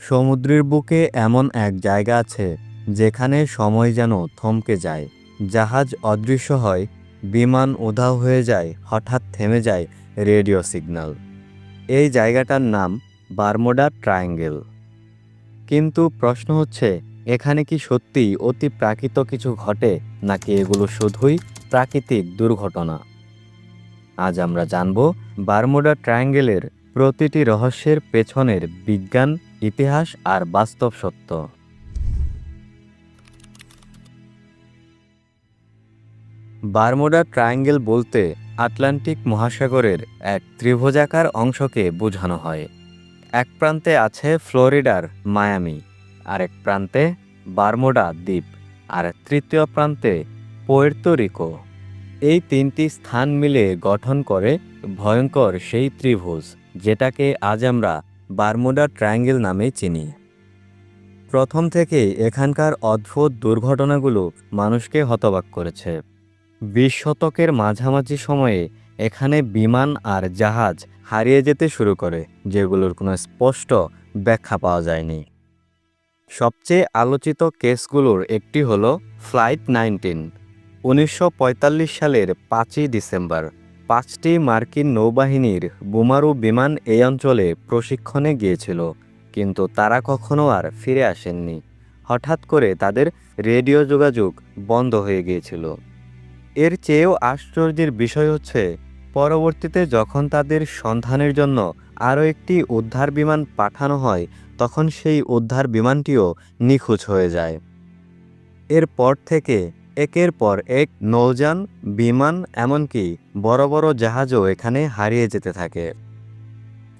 সমুদ্রের বুকে এমন এক জায়গা আছে, যেখানে সময় যেন থমকে যায়। জাহাজ অদৃশ্য হয়, বিমান উধাও হয়ে যায়, হঠাৎ থেমে যায় রেডিও সিগন্যাল। এই জায়গাটার নাম বারমোডা ট্রায়াঙ্গেল। কিন্তু প্রশ্ন হচ্ছে, এখানে কি সত্যিই অতি প্রাকৃত কিছু ঘটে, নাকি এগুলো শুধুই প্রাকৃতিক দুর্ঘটনা? আজ আমরা জানব বারমুডা ট্রায়াঙ্গেলের প্রতিটি রহস্যের পেছনের বিজ্ঞান, ইতিহাস আর বাস্তব সত্য। বারমুডা ট্রায়াঙ্গেল বলতে আটলান্টিক মহাসাগরের এক ত্রিভুজাকার অংশকে বোঝানো হয়। এক প্রান্তে আছে ফ্লোরিডার মায়ামি, আরেক প্রান্তে বারমুডা দ্বীপ, আর তৃতীয় প্রান্তে পোয়ের্তো রিকো। এই তিনটি স্থান মিলে গঠন করে ভয়ঙ্কর সেই ত্রিভুজ। যেটাকে আজ আমরা বারমুডা ট্রায়াঙ্গেল নামে চিনি। প্রথম থেকেই এখানকার অদ্ভুত দুর্ঘটনাগুলো মানুষকে হতবাক করেছে। বিশ শতকের মাঝামাঝি সময়ে এখানে বিমান আর জাহাজ হারিয়ে যেতে শুরু করে, যেগুলোর কোনো স্পষ্ট ব্যাখ্যা পাওয়া যায়নি। সবচেয়ে আলোচিত কেসগুলোর একটি হল ফ্লাইট নাইনটিন, উনিশশো পঁয়তাল্লিশ সালের পাঁচই ডিসেম্বর। পাঁচটি মার্কিন নৌবাহিনীর বোমারু বিমান এই অঞ্চলে প্রশিক্ষণে গিয়েছিল, কিন্তু তারা কখনো আর ফিরে আসেননি। হঠাৎ করে তাদের রেডিও যোগাযোগ বন্ধ হয়ে গিয়েছিল। এর চেয়েও আশ্চর্যের বিষয় হচ্ছে, পরবর্তীতে যখন তাদের সন্ধানের জন্য আরও একটি উদ্ধার বিমান পাঠানো হয়, তখন সেই উদ্ধার বিমানটিও নিখোঁজ হয়ে যায়। এরপর থেকে একের পর এক নৌযান, বিমান, এমনকি বড় বড় জাহাজও এখানে হারিয়ে যেতে থাকে।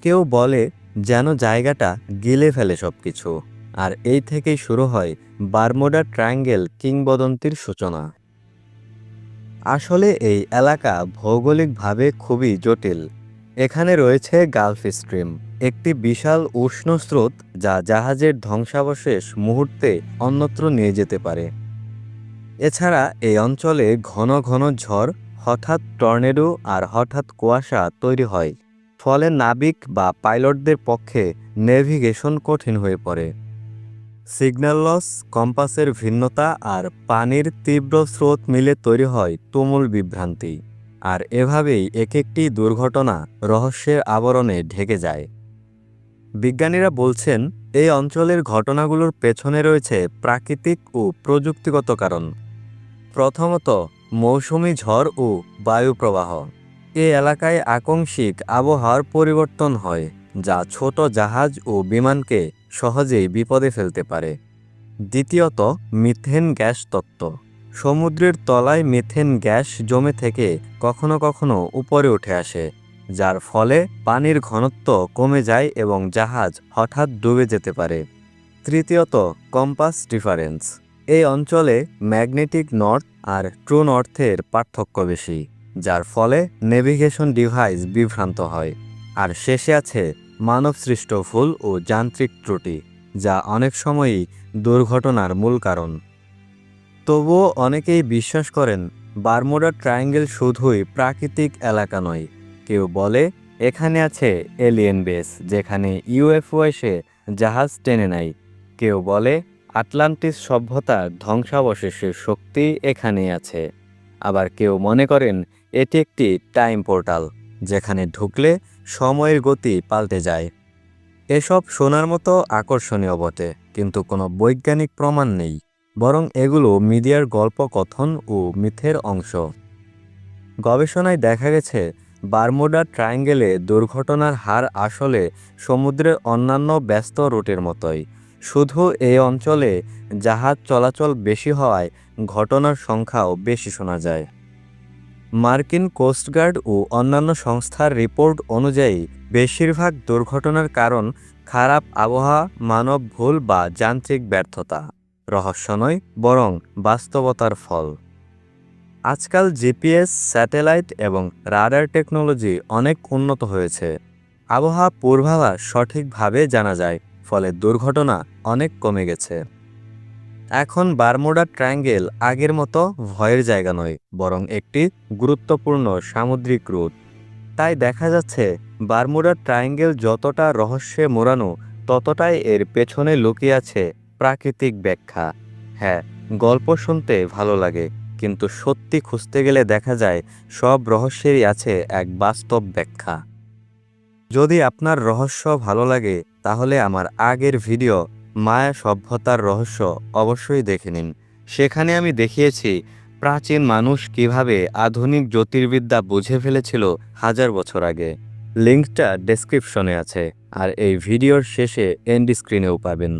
কেউ বলে যেন জায়গাটা গিলে ফেলে সব কিছু আর এই থেকেই শুরু হয় বারমোডা ট্রায়াঙ্গেল কিংবদন্তির সূচনা। আসলে এই এলাকা ভৌগোলিকভাবে খুবই জটিল। এখানে রয়েছে গালফ স্ট্রিম, একটি বিশাল উষ্ণ স্রোত যা জাহাজের ধ্বংসাবশেষ মুহূর্তে অন্যত্র নিয়ে যেতে পারে। এছাড়া এই অঞ্চলে ঘন ঘন ঝড়, হঠাৎ টর্নেডো আর হঠাৎ কুয়াশা তৈরি হয়। ফলে নাবিক বা পাইলটদের পক্ষে নেভিগেশন কঠিন হয়ে পড়ে। সিগন্যাল লস, কম্পাসের ভিন্নতা আর পানির তীব্র স্রোত মিলে তৈরি হয় তুমুল বিভ্রান্তি। আর এভাবেই এক একটি দুর্ঘটনা রহস্যের আবরণে ঢেকে যায়। বিজ্ঞানীরা বলছেন, এই অঞ্চলের ঘটনাগুলোর পেছনে রয়েছে প্রাকৃতিক ও প্রযুক্তিগত কারণ। প্রথমত মৌসুমি ঝড় ও বায়ুপ্রবাহ এ এলাকায় আকস্মিক আবহাওয়ার পরিবর্তন হয়, যা ছোট জাহাজ ও বিমানকে সহজেই বিপদে ফেলতে পারে। দ্বিতীয়ত, মিথেন গ্যাস তত্ত্ব। সমুদ্রের তলায় মিথেন গ্যাস জমে থেকে কখনো কখনো উপরে উঠে আসে, যার ফলে পানির ঘনত্ব কমে যায় এবং জাহাজ হঠাৎ ডুবে যেতে পারে। তৃতীয়ত, কম্পাস ডিফারেন্স। এই অঞ্চলে ম্যাগনেটিক নর্থ আর ট্রু নর্থের পার্থক্য বেশি, যার ফলে নেভিগেশন ডিভাইস বিভ্রান্ত হয়। আর শেষে আছে মানবসৃষ্ট ভুল ও যান্ত্রিক ত্রুটি, যা অনেক সময়ই দুর্ঘটনার মূল কারণ। তবুও অনেকেই বিশ্বাস করেন, বারমুডা ট্রায়াঙ্গেল শুধুই প্রাকৃতিক এলাকা নয়। কেউ বলে, এখানে আছে এলিয়েন বেস, যেখানে ইউএফও এসে জাহাজ টেনে নেয়। কেউ বলে আটলান্টিস সভ্যতার ধ্বংসাবশেষের শক্তি এখানেই আছে। আবার কেউ মনে করেন, এটি একটি টাইম পোর্টাল, যেখানে ঢুকলে সময়ের গতি পাল্টে যায়। এসব শোনার মতো আকর্ষণীয় বটে, কিন্তু কোনো বৈজ্ঞানিক প্রমাণ নেই, বরং এগুলো মিডিয়ার গল্প কথন ও মিথের অংশ। গবেষণায় দেখা গেছে, বারমুডা ট্রায়াঙ্গেলে দুর্ঘটনার হার আসলে সমুদ্রের অন্যান্য ব্যস্ত রুটের মতোই শুধু এই অঞ্চলে জাহাজ চলাচল বেশি হওয়ায় ঘটনার সংখ্যাও বেশি শোনা যায়। মার্কিন কোস্টগার্ড ও অন্যান্য সংস্থার রিপোর্ট অনুযায়ী, বেশিরভাগ দুর্ঘটনার কারণ খারাপ আবহাওয়া, মানব ভুল বা যান্ত্রিক ব্যর্থতা। রহস্য নয়, বরং বাস্তবতার ফল। আজকাল জিপিএস, স্যাটেলাইট এবং রাডার টেকনোলজি অনেক উন্নত হয়েছে। আবহাওয়া পূর্বাভাস সঠিকভাবে জানা যায়। ফলে দুর্ঘটনা অনেক কমে গেছে। এখন বারমুডা ট্রায়াঙ্গেল আগের মতো ভয়ের জায়গা নয়, বরং একটি গুরুত্বপূর্ণ সামুদ্রিক রুট। তাই দেখা যাচ্ছে, বারমুডা ট্রায়াঙ্গেল যতটা রহস্যে মোড়ানো, ততটাই এর পেছনে লুকিয়ে আছে প্রাকৃতিক ব্যাখ্যা। হ্যাঁ গল্প শুনতে ভালো লাগে, কিন্তু সত্যি খুঁজতে গেলে দেখা যায়, সব রহস্যেরই আছে এক বাস্তব ব্যাখ্যা। যদি আপনার রহস্য ভালো লাগে তাহলে আমার আগের ভিডিও, মায়া সভ্যতার রহস্য, অবশ্যই দেখে নিন। সেখানে আমি দেখিয়েছি প্রাচীন মানুষ কীভাবে আধুনিক জ্যোতির্বিদ্যা বুঝে ফেলেছিল হাজার বছর আগে। লিঙ্কটা ডেসক্রিপশনে আছে, আর এই ভিডিওর শেষে এন্ড স্ক্রিনেও পাবেন।